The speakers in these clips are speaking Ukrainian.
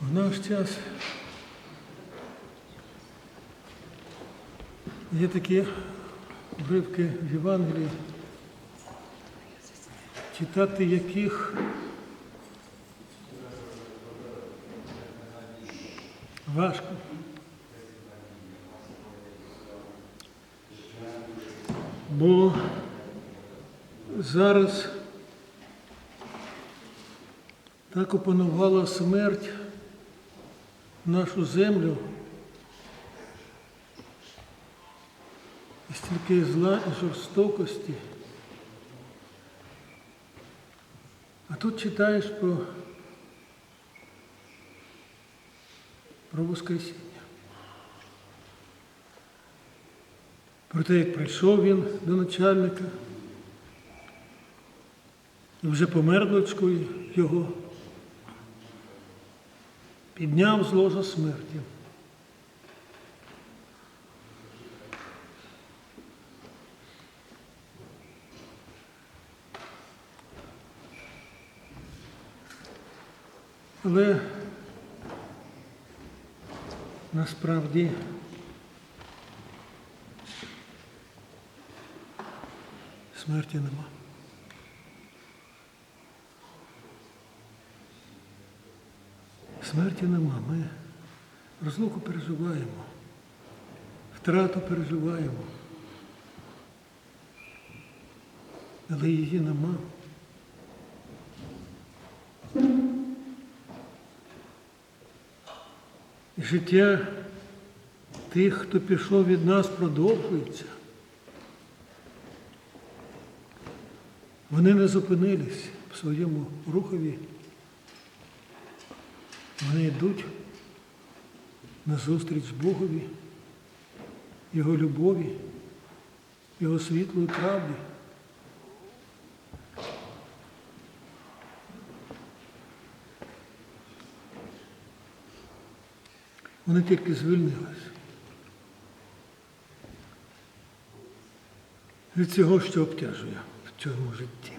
В наш час є такі уривки в Євангелії, читати яких важко. Бо зараз так опанувала смерть нашу землю. І стільки зла і жорстокості. А тут читаєш про, про Воскресіння. Про те, як прийшов він до начальника, вже помер дочкою його, підняв з ложа смерті. Але насправді смерті нема. Смерті нема. Ми розлуку переживаємо, втрату переживаємо. Але її нема. Життя тих, хто пішов від нас, продовжується. Вони не зупинились в своєму рухові. Вони йдуть назустріч Богові, Його любові, Його світлої правді. Вони тільки звільнились від цього, що обтяжує в цьому житті.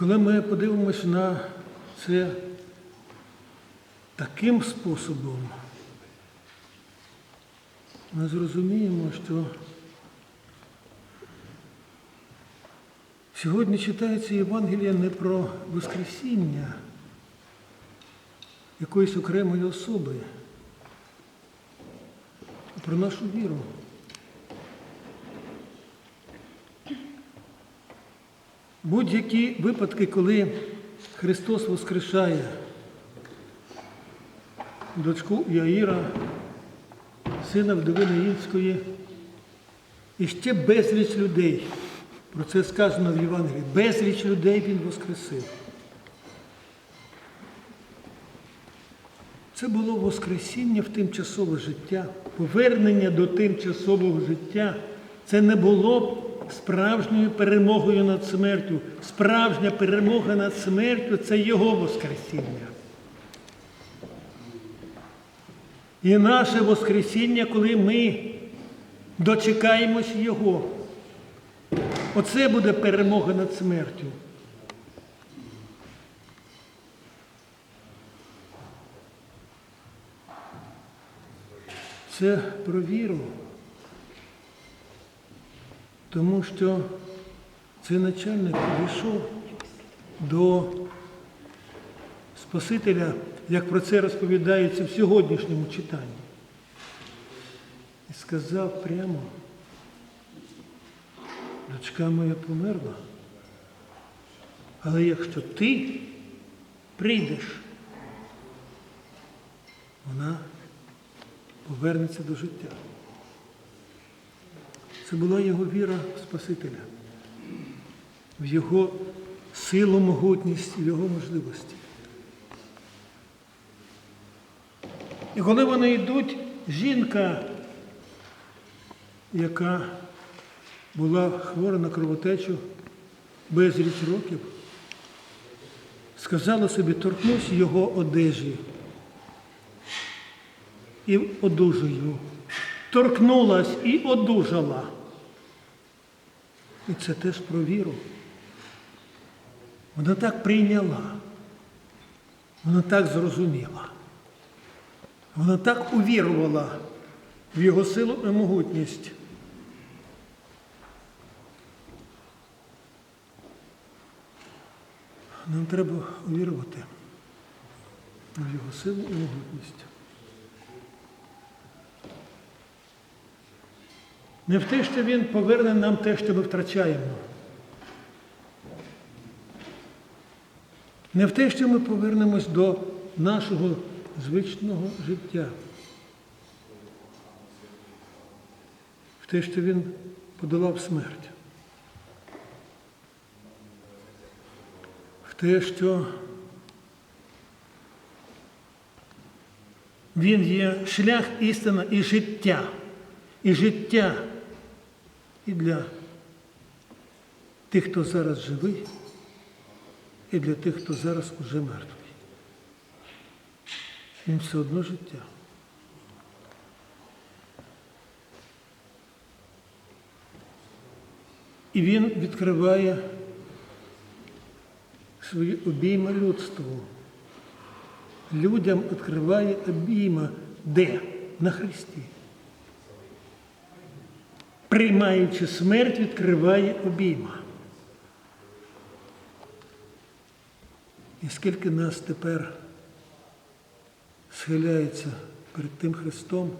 Коли ми подивимося на це таким способом, ми зрозуміємо, що сьогодні читається Євангелія не про Воскресіння якоїсь окремої особи, а про нашу віру. Будь-які випадки, коли Христос воскрешає дочку Яїра, сина вдови Наїнської, і ще безліч людей. Про це сказано в Євангелії. Безліч людей Він воскресив. Це було Воскресіння в тимчасове життя, повернення до тимчасового життя. Це не було справжньою перемогою над смертю. Справжня перемога над смертю це Його Воскресіння. І наше Воскресіння, коли ми дочекаємось Його. Оце буде перемога над смертю. Це про віру. Тому що цей начальник підійшов до Спасителя, як про це розповідається в сьогоднішньому читанні. І сказав прямо, дочка моя померла, але якщо ти прийдеш, вона повернеться до життя. Це була його віра в Спасителя, в його силу, могутність, в його можливості. І коли вони йдуть, жінка, яка була хвора на кровотечу безліч років, сказала собі, торкнусь його одежі і одужую. Торкнулась і одужала. І це теж про віру. Вона так прийняла. Вона так зрозуміла. Вона так увірувала в його силу і могутність. Нам треба увірувати в його силу і могутність. Не в те, що він поверне нам те, що ми втрачаємо. Не в те, що ми повернемось до нашого звичного життя. В те, що він подолав смерть. В те, що він є шлях, істина і життя. І життя і для тих, хто зараз живий, і для тих, хто зараз уже мертвий. Він все одно життя. І він відкриває свої обійма людству. Людям відкриває обійма де? На Христі. Приймаючи смерть, відкриває обійма. І скільки нас тепер схиляється перед тим Христом,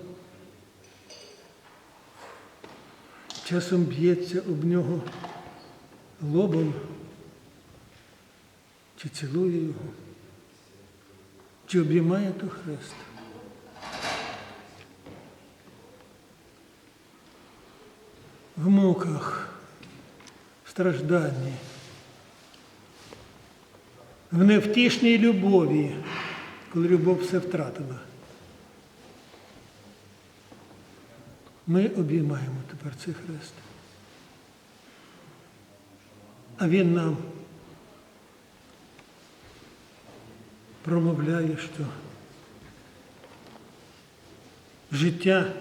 часом б'ється об нього лобом, чи цілує його, чи обіймає то хрест. В муках, в стражданні, в невтішній любові, коли любов все втратила. Ми обіймаємо тепер цей хрест. А він нам промовляє, що життя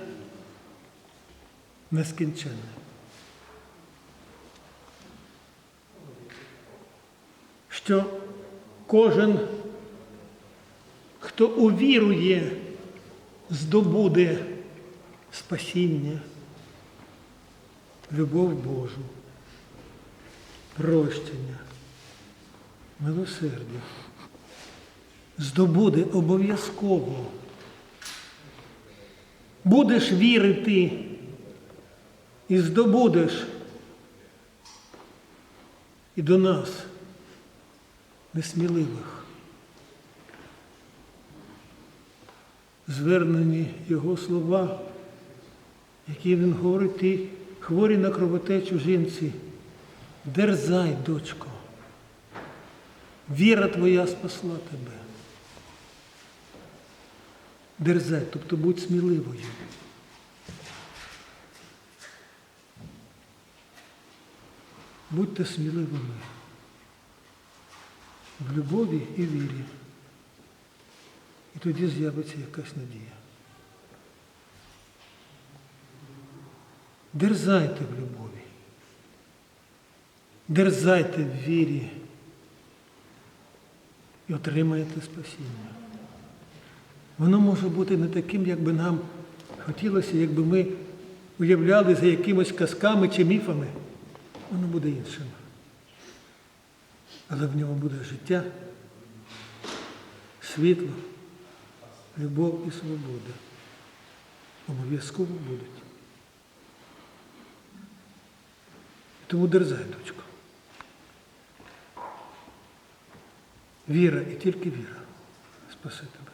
нескінченне. Що кожен, хто увірує, здобуде спасіння, любов Божу, прощення, милосердя. Здобуде обов'язково. Будеш вірити і здобудеш і до нас, несміливих. Звернені його слова, які він говорить, ти хворі на кровотечу жінці. Дерзай, дочко. Віра твоя спасла тебе. Дерзай, тобто будь сміливою. Будьте сміливими в любові і вірі. І тоді з'явиться якась надія. Дерзайте в любові. Дерзайте в вірі і отримаєте спасіння. Воно може бути не таким, як би нам хотілося, якби ми уявляли за якимось казками чи міфами. Воно буде іншим. Але в ньому буде життя, світло, любов і свобода. Обов'язково будуть. Тому дерзай, дочко. Віра і тільки віра спасе тебе.